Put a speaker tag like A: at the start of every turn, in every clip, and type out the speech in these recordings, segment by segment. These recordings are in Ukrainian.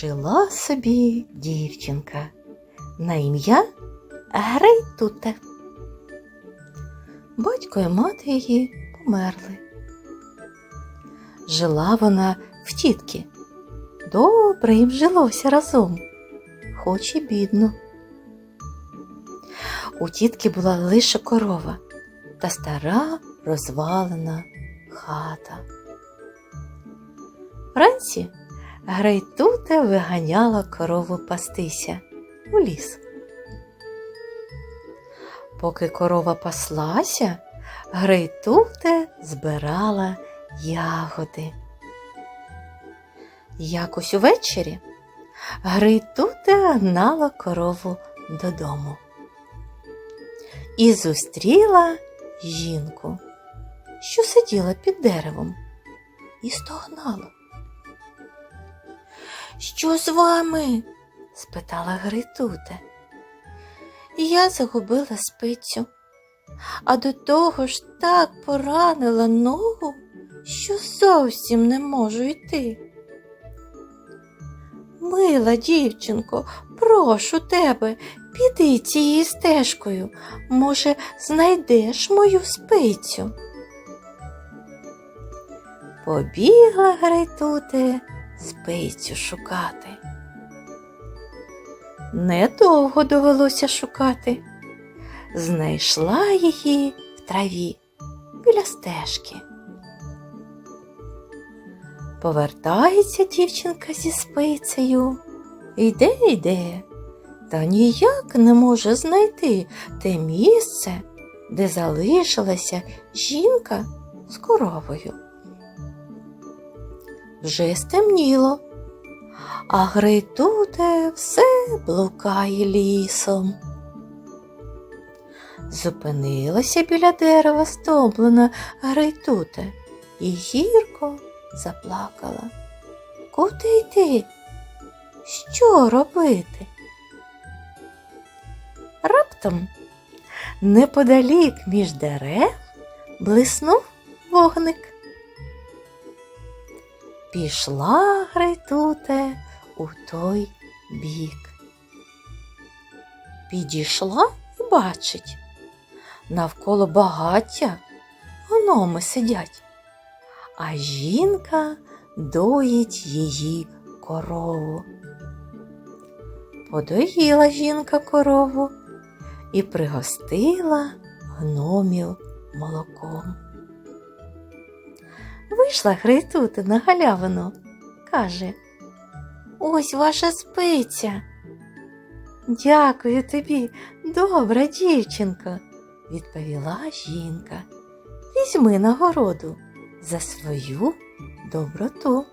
A: Жила собі дівчинка на ім'я Грейтуте. Батько і мати її померли. Жила вона в тітки. Добре їм жилося разом, хоч і бідно. У тітки була лише корова та стара розвалена хата. Вранці Грейтуте виганяла корову пастися у ліс. Поки корова паслася, Грейтуте збирала ягоди. Якось увечері Грейтуте гнала корову додому і зустріла жінку, що сиділа під деревом і стогнала. Що з вами? спитала Гритуте. Я загубила спицю, а до того ж так поранила ногу, що зовсім не можу йти. Мила дівчинко, прошу тебе, піди цією стежкою. Може, знайдеш мою спицю. Побігла Грейтуте спицю шукати. Недовго довелося шукати. Знайшла її в траві біля стежки. Повертається дівчинка зі спицею. Йде, йде, та ніяк не може знайти те місце, де залишилася жінка з коровою. Вже стемніло, а Грейтуте все блукає лісом. Зупинилася біля дерева стомлена Грейтуте і гірко заплакала. Куди йти? Що робити? Раптом неподалік між дерев блиснув вогник. Пішла Грейтуте у той бік. Підійшла і бачить, навколо багаття гноми сидять, а жінка доїть її корову. Подоїла жінка корову і пригостила гномів молоком. Вийшла Хрейтути на галявину, каже, ось ваша спиця. Дякую тобі, добра дівчинко, відповіла жінка. Візьми нагороду за свою доброту.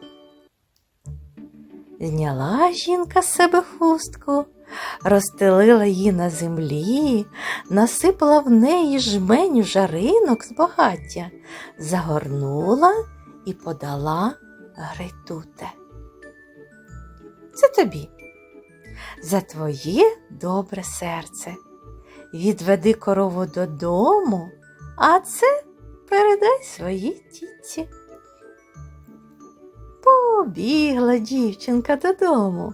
A: Зняла жінка з себе хустку, розстелила її на землі, насипала в неї жменю жаринок з багаття, загорнула і подала Грейтуте. Це тобі, за твоє добре серце. Відведи корову додому, а це передай своїй тітці. Побігла дівчинка додому.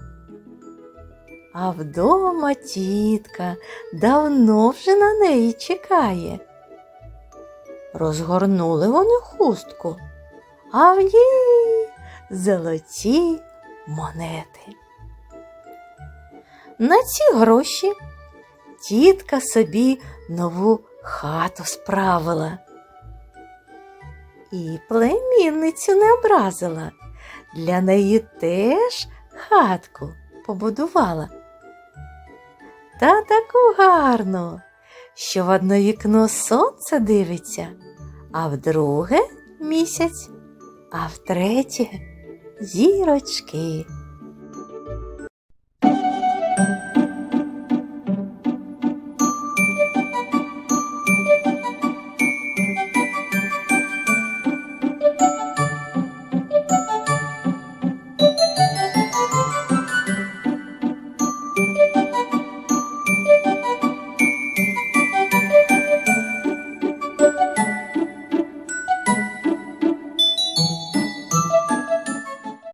A: А вдома тітка давно вже на неї чекає. Розгорнули вони хустку, а в ній золоті монети. На ці гроші тітка собі нову хату справила. І племінницю не образила. Для неї теж хатку побудувала. Та таку гарну, що в одне вікно сонце дивиться, а в друге місяць, а в третє зірочки.